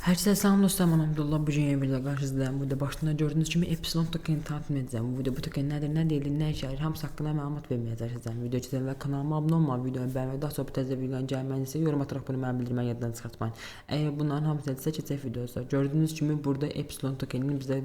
Herkese selam dostlar, ben Abdullah. Bu gün bir qarşınızdayım. Burada başında gördüğünüz kimi Epsilon tokenini tanıtım edeceğim. Bu video bu token nedir, ne değil, ne işe yarar, hamısı hakkında məlumat vermeye çalışacağım. Video çizən və kanalıma abunə olmağı, videoyu bəyənməyi, daha sonra təzə videoların gəlməyinizi yorum ataraq bunu mənə bildirməyi yaddan çıxartmayın. Əgər bunların hamısı etsə keçək videoya. Gördüğünüz kimi burada Epsilon tokenini bizə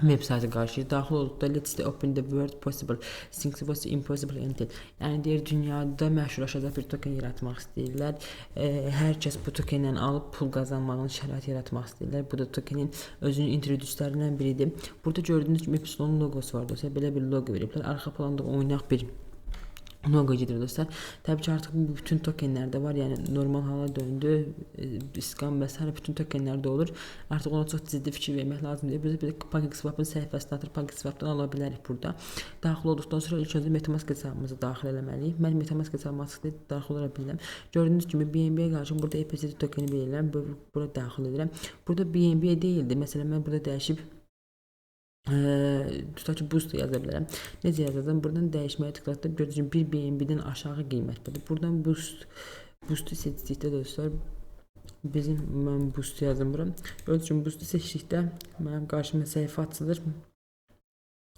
web saytı qarşılayır. Daxil olduqda let's open the word possible things was impossible until. Yəni deyir dünyada məşhurlaşacaq bir token yaratmaq istəyirlər. E, hər kəs bu tokenlə alıb pul qazanmağın şərait yaratmaq istəyirlər. Bu da tokenin özünün introdüslərindən biridir. Burada gördüyünüz kimi Epsilon logosu var dostlar. Belə bir loqo veriblər. Arxa planda oynaq bir logo gedir dostlar. Təbii ki artıq bu bütün tokenlərdə var. Yəni normal hala döndü. E, Scam və sair bütün tokenlərdə olur. Artıq ona çox ciddi fikir vermək lazımdır. Biz bir PancakeSwap-ın səhifəsinə atır PancakeSwap-dan ala bilərik burada. Daxil olduqdan sonra ilk öncə MetaMask hesabımızı daxil etməliyik. Mən MetaMask hesabıma tıklayıb daxil ola bilirəm. Gördüyünüz kimi BNB-yə qarşı burada EPC tokeni verirəm. Bu- Bura daxil edirəm. Burada BNB deyildi. Məsələn mən burada dəyişib tutaq ki boost yaza bilərəm. Necə yazacağam? Buradan dəyişməyə tıklatdım. Gördüyünüz kimi 1 BNB-dən aşağı qiymətdədir. Buradan boost boost'u seçdikdə dostlar bizim mən boost yazdım bura. Gördüyünüz kimi boost'u seçdikdə mənim qarşıma səhifə açılır.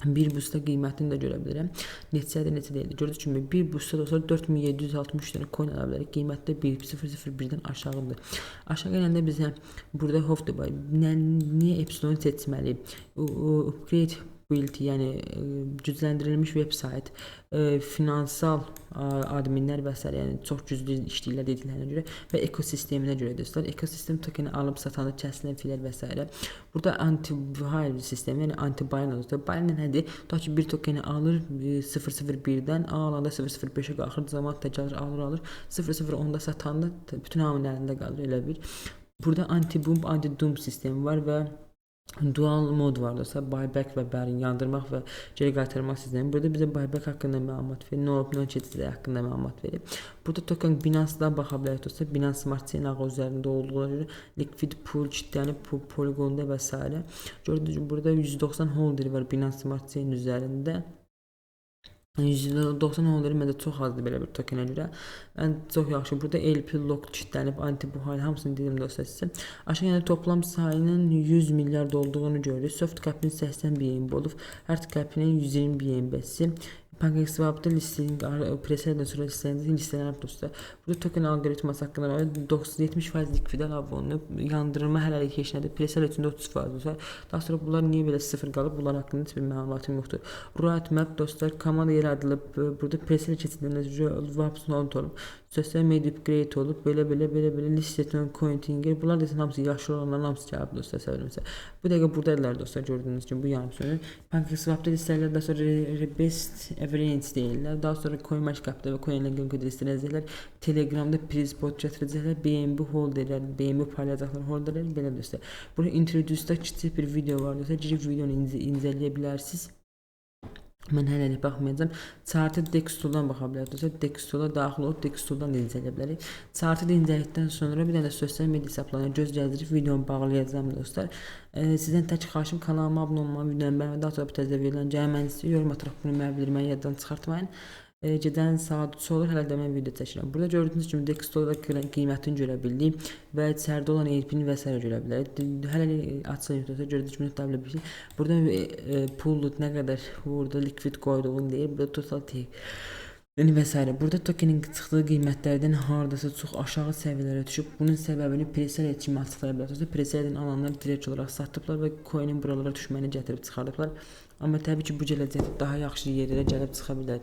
Bir boost'a qiymətini də görə bilərəm. Neçədir, neçə deyil. Gördüyünüz kimi bir boost'a dostlar 4763 dənə coin ala bilərik. Qiyməti də 1001-dən aşağıdır. Aşağı gələndə bizə burada Hof Dubai nə, niyə Epsilon seçməliyik? Upgrade build, yəni e, gücləndirilmiş veb sayt, e, finansal a, adminlər və s. yəni çox güclü işləyirlər dediklərinə görə və ekosisteminə görə dostlar. Ekosistem tokeni alıb satanda kəsilən filər və s. Burada anti-viral sistemi, yəni anti-buy dostlar. Buy nədir? Tutaq ki bir tokeni alır e, 001-dən A alanda 005-ə qalxır, zaman təkrar alır alır. 001-10-da satanda bütün hamının əlində qalır elə bir. Burada anti-boom, anti-doom sistemi var və Dual mod var dostlar. Buyback və bərin yandırmaq və geri qaytarmaq sistemi. Burada bizə buyback haqqında məlumat verir. No no keçidləri haqqında məlumat verir. Burada token Binance-dan baxa bilərik dostlar. Binance Smart Chain ağı üzərində olduğuna görə liquid pool kitlənib po- Polygonda və s. Gördüyünüz kimi burada 190 holder var Binance Smart Chain üzərində. 190 holder məndə çox azdır belə bir tokenə görə. Ən çox yaxşı. Burada LP lock kitlənib anti-buhal hamısını dedim dostlar sizə. Aşağı yəni toplam sayının 100 milyard olduğunu görürük. Soft cap-in 80 BNB olub. Hard cap-inin 120 BNB-si. PancakeSwap-da listing preseldən sonra listələndə listelənib dostlar. Burada token alqoritması haqqında var. 90-70% likvidal alınıb. Yandırılma hələlik heç nədir. Presel üçün də 30% dostlar. Daha sonra bunlar niyə belə sıfır qalıb? Bunlar haqqında heç bir məlumatım yoxdur. Roadmap dostlar komanda yaradılıb. Burada presel keçidindən öncə Wapson olub. Sosial media upgrade olub. Belə belə belə belə listeton cointinger. Bunlar da hamısı yaşlı olanların hamısı cavab dostlar səvirimsə. Bu dəqiqə buradadılar dostlar gördüyünüz kimi bu yarım sönür. PancakeSwap-da listelər daha sonra re- average deyirlər. Daha sonra CoinMarketCap-da və CoinLink listelərəcəklər. Telegramda priz bot gətirəcəklər. BNB holderlər, BNB paylayacaqlar holderlər belə dostlar. Burada introduce-da kiçik bir video var dostlar. Girib videonu incə, incələyə bilərsiniz. Mən hələlik baxmayacağam. Chartı Dextool-dan baxa bilərsiniz. Dextool-a daxil olub Dextool-dan da incələyə bilərik. Chartı da incələdikdən sonra bir dənə də sosial media hesablarına göz gəzdirib videonu bağlayacağam dostlar. E, sizdən tək xahişim kanalıma abunə olmağı, videonu bəyənməyi, daha sonra bu təzə verilən gəlməyinizi yorum ataraq bunu mənə bildirməyi yaddan çıxartmayın. Gecənin saat 3 olur, hələ də mən video çəkirəm. Burada gördüyünüz kimi qiylə- qiymətini görə bildik və içəridə olan ERP-ni və s. görə bilərik. Hələ açılır yoxsa gördüyünüz kimi bir şey. Burada e, e, pullu nə qədər burada likvid qoyduğunu deyir. Burada total take Yəni və s. Burada tokenin çıxdığı qiymətlərdən hardasa çox aşağı səviyyələrə düşüb. Bunun səbəbini presel etkimi açıqlaya bilərsiniz. Preseldən alanlar direkt olaraq satıblar və coinin buralara düşməyini gətirib çıxardıblar. Amma təbii ki, bu gələcəkdə daha yaxşı yerlərə gəlib çıxa bilər.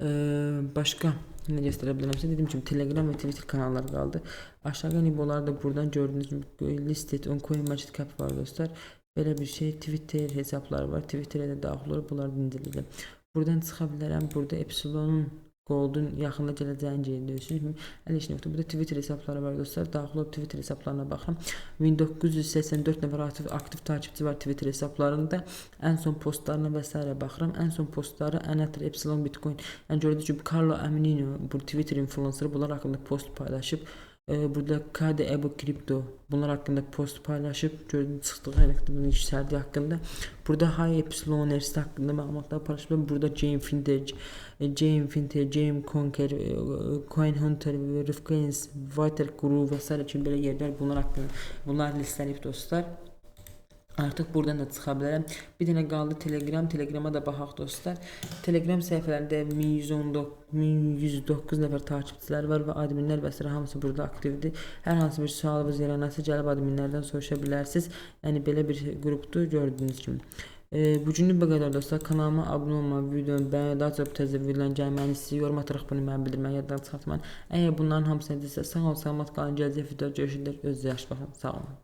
Başqa nə göstərə bilərəmsə dediyim kimi Telegram və Twitter kanalları qaldı. Aşağı niboları da buradan gördüyünüz kimi listed on CoinMarketCap var dostlar. Belə bir şey Twitter hesabları var. Twitterə də daxil olur. Bunları dindirəcəm. Buradan çıxa bilərəm. Burada Epsilonun Gold'un yaxında gələcəyini. Hələ heç nə yoxdur. Burada Twitter hesabları var dostlar. Daxil olub Twitter hesablarına baxın. 1984 nəfər aktiv, aktiv takipçi var Twitter hesablarında. Ən son postlarına və s. baxıram. Ən son postları Anatol Epsilon Bitcoin. Yəni gördüyünüz kimi Carlo Aminino bu Twitter influencerı bunlar haqqında post paylaşıb. E, burada KD Ebo Crypto bunlar hakkında post paylaşıp gördüğünüz çıxdığı haqqında yüksəldiyi haqqında. Burada High Epsilon University haqqında məlumatlar paylaşılıb. Burada Jane Fintech, e, Jane Fintech, Jane Conquer, e, Coin Hunter, Rifcoins, Water Guru və s. kimi belə yerlər bunlar haqqında bunlar listeləyib dostlar. Artıq buradan da çıxa bilərəm. Bir dənə qaldı Telegram. Telegrama da baxaq dostlar. Telegram səhifələrində 1119 1109 nəfər takipçilər var və adminlər və sair hamısı burada aktivdir. Hər hansı bir sualınız yaranarsa gəlib adminlərdən soruşa bilərsiniz. Yəni belə bir qrupdur gördüyünüz kimi. E, bu günlük bu qədər dostlar. Kanalıma abunə olmağı, videomu bəyənməyi, daha çox təzə videoların gəlməyini istəyir. Yorum ataraq bunu mənə bildirməyi yaddan çıxartmayın. Əgər bunların hamısını edirsə, sağ olun, salamat qalın. Gələcək videoda görüşürük. Özünüzə yaxşı baxın. Sağ olun.